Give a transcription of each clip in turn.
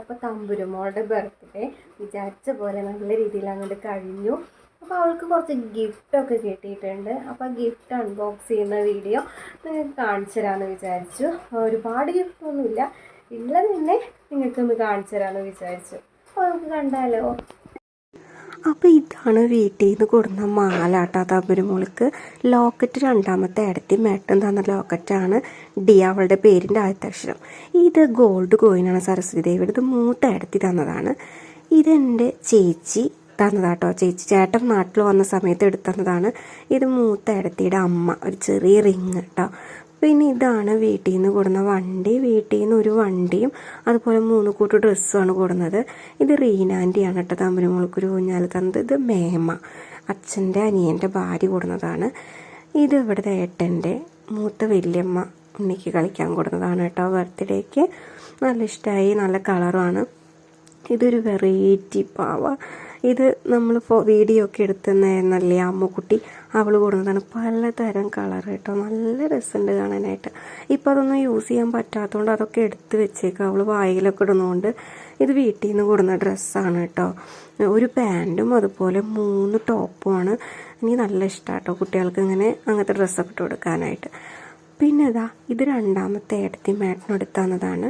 അപ്പോൾ തമ്പുരുമോളുടെ ബർത്ത്ഡേ വിചാരിച്ച പോലെ നല്ല രീതിയിൽ അങ്ങോട്ട് കഴിഞ്ഞു. അപ്പോൾ അവൾക്ക് കുറച്ച് ഗിഫ്റ്റൊക്കെ കിട്ടിയിട്ടുണ്ട്. അപ്പോൾ ഗിഫ്റ്റ് അൺബോക്സ് ചെയ്യുന്ന വീഡിയോ നിങ്ങൾക്ക് കാണിച്ചു തരാമെന്ന് വിചാരിച്ചു. ഒരുപാട് ഗിഫ്റ്റൊന്നുമില്ല ഉള്ളത് തന്നെ നിങ്ങൾക്കൊന്ന് കാണിച്ചു തരാമെന്ന് വിചാരിച്ചു. അപ്പോൾ നമുക്ക് കണ്ടാലോ? അപ്പോൾ ഇതാണ് വീട്ടിൽ നിന്ന് കൊടുന്ന മാലാട്ടാ തബുരുമോൾക്ക് ലോക്കറ്റ് രണ്ടാമത്തെ ഇടത്തി മേട്ടൻ തന്ന ലോക്കറ്റാണ് ഡി അവളുടെ പേരിന്റെ ആദ്യത്തെ അക്ഷരം ഇത് ഗോൾഡ് കോയിനാണ് സരസ്വതി ദേവിയുടെ ഇത് മൂത്ത ഇടത്തി തന്നതാണ്. ഇതെന്റെ ചേച്ചി തന്നതാട്ടോ. ചേച്ചി ചേട്ടൻ നാട്ടിൽ വന്ന സമയത്ത് എടുത്തതാണ് ഇത് മൂത്ത ഇടത്തിയുടെ അമ്മ. ഒരു ചെറിയ റിങ് കേട്ടോ പിന്നെ ഇതാണ് വീട്ടിൽ നിന്ന് കൊടുന്ന വണ്ടി. വീട്ടിൽ നിന്ന് ഒരു വണ്ടിയും അതുപോലെ മൂന്ന് കൂട്ട് ഡ്രസ്സുമാണ് കൊടുന്നത്. ഇത് റീനാന്റിയാണ് കേട്ടോ തമ്പുരുമോൾക്കൊരു ഊഞ്ഞാൽ തന്നത്. ഇത് മേമ അച്ഛന്റെ അനിയന്റെ ഭാര്യ കൊടുന്നതാണ്. ഇത് ഇവിടുത്തെ ഏട്ടന്റെ മൂത്ത വല്യമ്മ ഉണ്ണിക്ക് കളിക്കാൻ കൊടുന്നതാണ് കേട്ടോ ബർത്ത്ഡേക്ക്. നല്ല ഇഷ്ടമായി നല്ല കളറുമാണ്. ഇതൊരു വെറൈറ്റി പാവ. ഇത് നമ്മൾ വീഡിയോ ഒക്കെ എടുത്തുന്നല്ലേ അമ്മുക്കുട്ടി? അവൾ കൊടുക്കുന്നതാണ് പലതരം കളർ കേട്ടോ. നല്ല രസമുണ്ട് കാണാനായിട്ട്. ഇപ്പോൾ അതൊന്നും യൂസ് ചെയ്യാൻ പറ്റാത്തതുകൊണ്ട് അതൊക്കെ എടുത്ത് വെച്ചേക്കുക അവൾ വായിലൊക്കെ ഇടുന്നതുകൊണ്ട് ഇത് വീട്ടിൽ നിന്ന് കൊടുന്ന ഡ്രസ്സാണ് കേട്ടോ. ഒരു പാന്റും അതുപോലെ മൂന്ന് ടോപ്പുമാണ് എനിക്ക് നല്ല ഇഷ്ടമാണ് കേട്ടോ കുട്ടികൾക്ക് ഇങ്ങനെ അങ്ങനത്തെ ഡ്രസ്സൊക്കെ ഇട്ട് കൊടുക്കാനായിട്ട്. പിന്നെ ഇതാ ഇത് രണ്ടാമത്തെ ഏടത്തി മാറ്റിനെടുത്താന്നതാണ്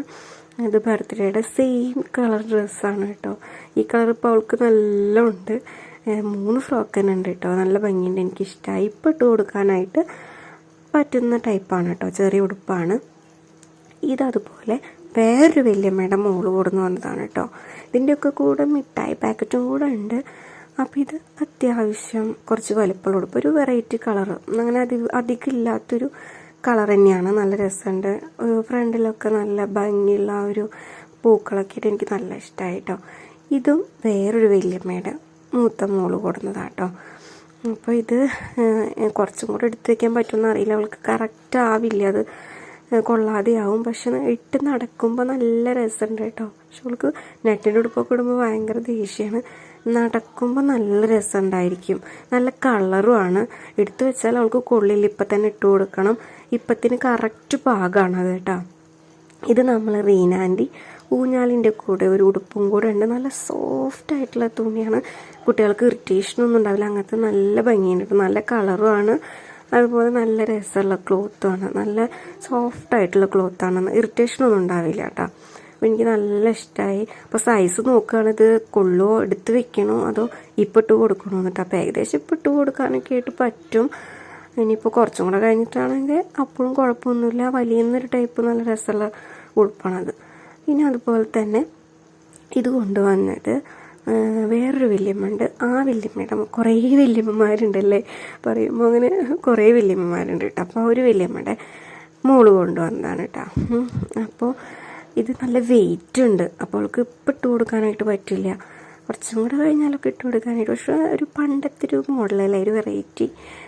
ഇത് ബർത്ത്ഡേയുടെ സെയിം കളർ ഡ്രസ്സാണ് കേട്ടോ. ഈ കളർ ഇപ്പോൾ അവൾക്ക് നല്ല ഉണ്ട് മൂന്ന് ഫ്രോക്ക് തന്നെ ഉണ്ട് കേട്ടോ. നല്ല ഭംഗിയുണ്ട്. എനിക്കിഷ്ടമായി ഇപ്പോൾ ഇട്ട് കൊടുക്കാനായിട്ട് പറ്റുന്ന ടൈപ്പാണ് കേട്ടോ. ചെറിയ ഉടുപ്പാണ്. ഇതതുപോലെ വേറൊരു വല്യമ്മയുടെ മോൾ കൊടുന്ന് വന്നതാണ് കേട്ടോ. ഇതിന്റെയൊക്കെ കൂടെ മിഠായി പാക്കറ്റും കൂടെ ഉണ്ട്. അപ്പോൾ ഇത് അത്യാവശ്യം കുറച്ച് വലിപ്പമുള്ള ഉടുപ്പ്. ഒരു വെറൈറ്റി കളർ അങ്ങനെ അധികം അധികം ഇല്ലാത്തൊരു കളർ തന്നെയാണ്. നല്ല രസമുണ്ട്. ഫ്രണ്ടിലൊക്കെ നല്ല ഭംഗിയുള്ള ആ ഒരു പൂക്കളൊക്കെ എനിക്ക് നല്ല ഇഷ്ടമായി കേട്ടോ ഇതും വേറൊരു വല്യമ്മയുടെ മൂത്ത മോൾ കേട്ടോ അപ്പോൾ ഇത് കുറച്ചും കൂടെ എടുത്തു വയ്ക്കാൻ പറ്റുമെന്ന് അറിയില്ല. അവൾക്ക് കറക്റ്റ് ആവില്ല. അത് കൊള്ളാതെയാവും. പക്ഷെ ഇട്ട് നടക്കുമ്പോൾ നല്ല രസമുണ്ട് കേട്ടോ. പക്ഷെ അവൾക്ക് നെറ്റിന്റെ ഉടുപ്പൊക്കെ ഇടുമ്പോൾ ഭയങ്കര ദേഷ്യമാണ് നടക്കുമ്പോൾ നല്ല രസമുണ്ടായിരിക്കും നല്ല കളറുമാണ്. എടുത്തു വെച്ചാൽ അവൾക്ക് കൊള്ളില്ല. ഇപ്പം തന്നെ ഇട്ട് കൊടുക്കണം. ഇപ്പത്തിന് കറക്റ്റ് പാകമാണ് അത് കേട്ടോ. ഇത് നമ്മൾ റീനാന്റി ഊഞ്ഞാലിന്റെ കൂടെ ഒരു ഉടുപ്പും കൂടെ ഉണ്ട്. നല്ല സോഫ്റ്റ് ആയിട്ടുള്ള തുണിയാണ്. കുട്ടികൾക്ക് ഇറിറ്റേഷൻ ഒന്നും ഉണ്ടാവില്ല. അങ്ങനത്തെ നല്ല ഭംഗിയുണ്ട്. നല്ല കളറുമാണ്. അതുപോലെ നല്ല രസമുള്ള ക്ലോത്തുമാണ് നല്ല സോഫ്റ്റ് ആയിട്ടുള്ള ക്ലോത്താണ് ഇറിറ്റേഷൻ ഒന്നും ഉണ്ടാവില്ല കേട്ടോ. അപ്പോൾ എനിക്ക് നല്ല ഇഷ്ടമായി അപ്പോൾ സൈസ് നോക്കുകയാണ് കൊള്ളോ? എടുത്ത് വെക്കണോ? അതോ ഇപ്പം ഇട്ട് കൊടുക്കണോ എന്നിട്ട്? അപ്പോൾ ഏകദേശം ഇപ്പം ഇട്ട് കൊടുക്കാനൊക്കെ ആയിട്ട് പറ്റും. ഇനിയിപ്പോൾ കുറച്ചും കൂടെ കഴിഞ്ഞിട്ടാണെങ്കിൽ അപ്പോഴും കുഴപ്പമൊന്നുമില്ല. വലിയൊരു ടൈപ്പ് നല്ല രസമുള്ള ഉടുപ്പാണത് ഇനി അതുപോലെ തന്നെ ഇത് കൊണ്ടുവന്നത് വേറൊരു വല്യമ്മുണ്ട് ആ വല്യമ്മയുടെ കുറേ വല്യമ്മമാരുണ്ടല്ലേ? പറയുമ്പോൾ അങ്ങനെ കുറേ വല്യമ്മമാരുണ്ട് കേട്ടോ. അപ്പോൾ ഒരു വല്യമ്മയുടെ മോൾ കൊണ്ടുവന്നതാണ് കേട്ടോ. അപ്പോൾ ഇത് നല്ല വെയിറ്റ് ഉണ്ട്. അപ്പോൾ അവൾക്ക് ഇപ്പം ഇട്ട് കൊടുക്കാനായിട്ട് പറ്റില്ല. കുറച്ചും കൂടെ കഴിഞ്ഞാലൊക്കെ ഇട്ട് കൊടുക്കാനായിട്ട്. പക്ഷേ ഒരു പണ്ടത്തെ ഒരു മോഡലല്ലേ ഒരു വെറൈറ്റി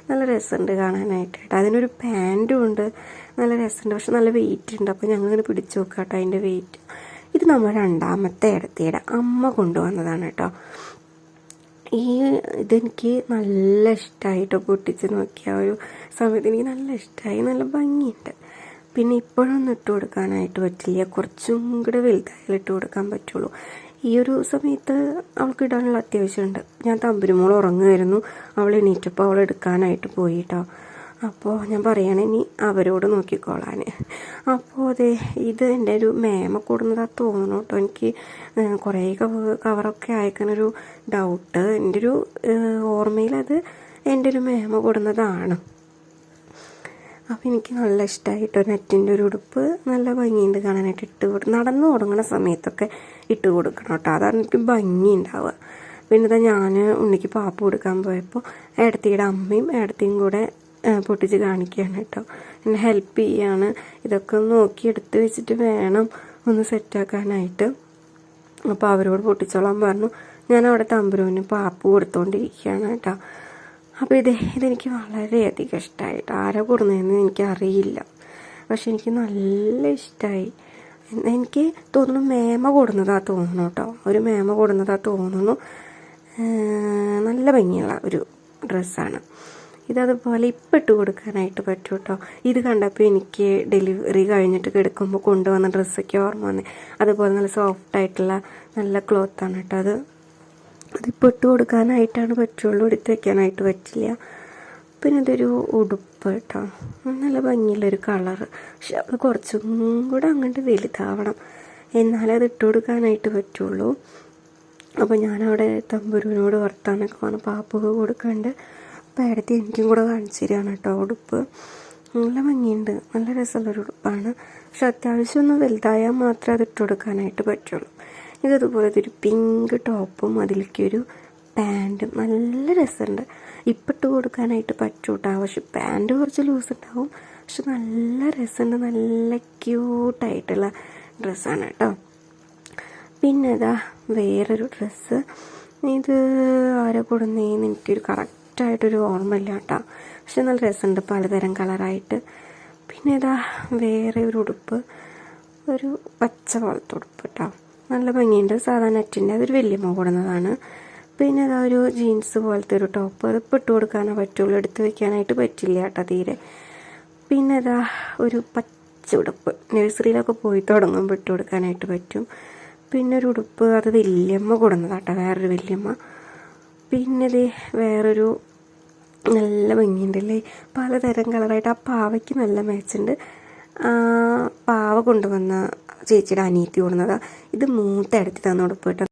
നല്ല രസമുണ്ട് കാണാനായിട്ട്. കേട്ടോ അതിനൊരു പാന്റും ഉണ്ട്. നല്ല രസമുണ്ട്. പക്ഷെ നല്ല വെയിറ്റ് ഉണ്ട്. അപ്പോൾ ഞങ്ങളിങ്ങനെ പിടിച്ചു നോക്കാം കേട്ടോ അതിന്റെ വെയിറ്റ് ഇത് നമ്മൾ രണ്ടാമത്തെ ഇടത്തിയുടെ അമ്മ കൊണ്ടുവന്നതാണ് കേട്ടോ. ഈ ഇതെനിക്ക് നല്ല ഇഷ്ടമായിട്ടോ പൊട്ടിച്ച് നോക്കിയ ഒരു സമയത്ത്. എനിക്ക് നല്ല ഇഷ്ടമായി നല്ല ഭംഗിയുണ്ട്. പിന്നെ ഇപ്പോഴൊന്നും ഇട്ട് കൊടുക്കാനായിട്ട് പറ്റില്ല. കുറച്ചും കൂടെ വലുതായാലും ഇട്ട് കൊടുക്കാൻ പറ്റുള്ളൂ. ഈ ഒരു സമയത്ത് അവൾക്ക് ഇടാനുള്ള അത്യാവശ്യമുണ്ട്. ഞാൻ തമ്പുരുമോൾ ഉറങ്ങുമായിരുന്നു. അവൾ എണീറ്റപ്പോൾ അവൾ എടുക്കാനായിട്ട് പോയിട്ടോ. അപ്പോൾ ഞാൻ പറയണേ ഇനി അവരോട് നോക്കിക്കോളാൻ. അപ്പോൾ അതെ ഇത് എന്റെ ഒരു മേമ കൂടുന്നതാണ് തോന്നുന്നു കേട്ടോ. എനിക്ക് കുറേ കവ കവറൊക്കെ അയക്കാനൊരു ഡൗട്ട് എന്റെ ഒരു ഓർമ്മയിൽ ഓർമ്മയിലത് എന്റെ ഒരു മേമ കൂടുന്നതാണ്. അപ്പോൾ എനിക്ക് നല്ല ഇഷ്ടമായിട്ട് നെറ്റിന്റെ ഒരു ഉടുപ്പ് നല്ല ഭംഗിയുണ്ട് കാണാനായിട്ട് ഇട്ട് നടന്നു തുടങ്ങുന്ന സമയത്തൊക്കെ ഇട്ട് കൊടുക്കണം കേട്ടോ. അതാണ് എനിക്ക് ഭംഗി ഉണ്ടാവുക പിന്നെ ഇതാ ഞാൻ ഉണ്ണിക്ക് പാപ്പ് കൊടുക്കാൻ പോയപ്പോൾ ഏടത്തിയുടെ അമ്മയും ഏടത്തിയും കൂടെ പൊട്ടിച്ച് കാണിക്കുകയാണ് കേട്ടോ. എന്നെ ഹെൽപ്പ് ചെയ്യാണ്. ഇതൊക്കെ നോക്കി എടുത്ത് വെച്ചിട്ട് വേണം ഒന്ന് സെറ്റാക്കാനായിട്ട് അപ്പോൾ അവരോട് പൊട്ടിച്ചോളാൻ പറഞ്ഞു. ഞാൻ അവിടെ തമ്പുരുവിന് പാപ്പ് കൊടുത്തോണ്ടിരിക്കുകയാണ് കേട്ടോ. അപ്പോൾ ഇത് ഇതെനിക്ക് വളരെയധികം ഇഷ്ടമായിട്ട് ആരാ കൊടുന്നതെന്ന് എനിക്കറിയില്ല. പക്ഷെ എനിക്ക് നല്ല ഇഷ്ടമായി എനിക്ക് തോന്നുന്നു മേമ കൊടുന്നതാ തോന്നുന്നു കേട്ടോ. ഒരു മേമ കൊടുന്നതാ തോന്നുന്നു. നല്ല ഭംഗിയുള്ള ഒരു ഡ്രസ്സാണ്. ഇതതുപോലെ ഇപ്പം ഇട്ട് കൊടുക്കാനായിട്ട് പറ്റും കേട്ടോ. ഇത് കണ്ടപ്പോൾ എനിക്ക് ഡെലിവറി കഴിഞ്ഞിട്ട് കിടക്കുമ്പോൾ കൊണ്ടുവന്ന ഡ്രസ്സൊക്കെ ഓർമ്മ വന്നേ. അതുപോലെ നല്ല സോഫ്റ്റ് ആയിട്ടുള്ള നല്ല ക്ലോത്താണ് കേട്ടോ അത്. അതിപ്പോൾ ഇട്ട് കൊടുക്കാനായിട്ടാണ് പറ്റുള്ളൂ. എടുത്ത് വെക്കാനായിട്ട് പറ്റില്ല. പിന്നെ ഇതൊരു ഉടുപ്പ് കേട്ടോ. നല്ല ഭംഗിയുള്ളൊരു കളർ. പക്ഷെ അത് കുറച്ചും കൂടെ അങ്ങോട്ട് വലുതാവണം. എന്നാലേ അത് ഇട്ട് കൊടുക്കാനായിട്ട് പറ്റുള്ളൂ. അപ്പോൾ ഞാനവിടെ തമ്പുരുവിനോട് വർത്താനൊക്കെ പറഞ്ഞ് പാപ്പൊക്കെ കൊടുക്കാണ്ട് ഇടയ്ക്ക് എനിക്കും കൂടെ കാണിച്ചു തരികയാണ് കേട്ടോ ഉടുപ്പ്. നല്ല ഭംഗിയുണ്ട്. നല്ല രസമുള്ളൊരു ഉടുപ്പാണ്. പക്ഷെ അത്യാവശ്യം ഒന്ന് വലുതായാൽ മാത്രമേ അത് ഇട്ട് കൊടുക്കാനായിട്ട് പറ്റുള്ളൂ. ഇതതുപോലെ ഒരു പിങ്ക് ടോപ്പും അതിലേക്കൊരു പാന്റും നല്ല രസമുണ്ട്. ഇപ്പം ഇട്ട് കൊടുക്കാനായിട്ട് പറ്റൂട്ടാ. പക്ഷെ പാന്റ് കുറച്ച് ലൂസ് ഉണ്ടാവും. പക്ഷെ നല്ല രസമുണ്ട്. നല്ല ക്യൂട്ടായിട്ടുള്ള ഡ്രസ്സാണ് കേട്ടോ. പിന്നെ ഇതാ വേറൊരു ഡ്രസ്സ് ഇത് ആരെ കൊടുന്നേന്ന് എനിക്കൊരു കറക്റ്റായിട്ടൊരു ഓർമ്മയില്ല കേട്ടോ. പക്ഷെ നല്ല രസമുണ്ട് പലതരം കളറായിട്ട്. പിന്നെ ഇതാ വേറെ ഒരു ഉടുപ്പ്. ഒരു പച്ച പോലത്തെ ഉടുപ്പ് കേട്ടോ. നല്ല ഭംഗിയുണ്ട്. സാധാ നെറ്റിന്റെ അതൊരു വലിയമ്മ കൊടുന്നതാണ് പിന്നെ അതാ ഒരു ജീൻസ് പോലത്തെ ഒരു ടോപ്പ്. അത് ഇട്ട് കൊടുക്കാനേ പറ്റുള്ളൂ. എടുത്ത് വെക്കാനായിട്ട് പറ്റില്ല കേട്ടോ തീരെ. പിന്നെ അതാ ഒരു പച്ച ഉടുപ്പ്. നഴ്സറിയിലൊക്കെ പോയി തുടങ്ങുമ്പോൾ ഇട്ട് കൊടുക്കാനായിട്ട് പറ്റും. പിന്നെ ഒരു ഉടുപ്പ് അത് വല്യമ്മ കൊടുന്നതാട്ടോ വേറൊരു വലിയമ്മ. പിന്നെ ഇത് വേറൊരു നല്ല ഭംഗിയുണ്ടല്ലേ പലതരം കളറായിട്ട് ആ പാവയ്ക്ക് നല്ല മാച്ചുണ്ട് പാവ കൊണ്ടുവന്ന ചേച്ചിയുടെ അനിയത്തി ഓടുന്നത്. ഇത് മൂത്ത ഇടത്തി തന്നോട് പോയിട്ട്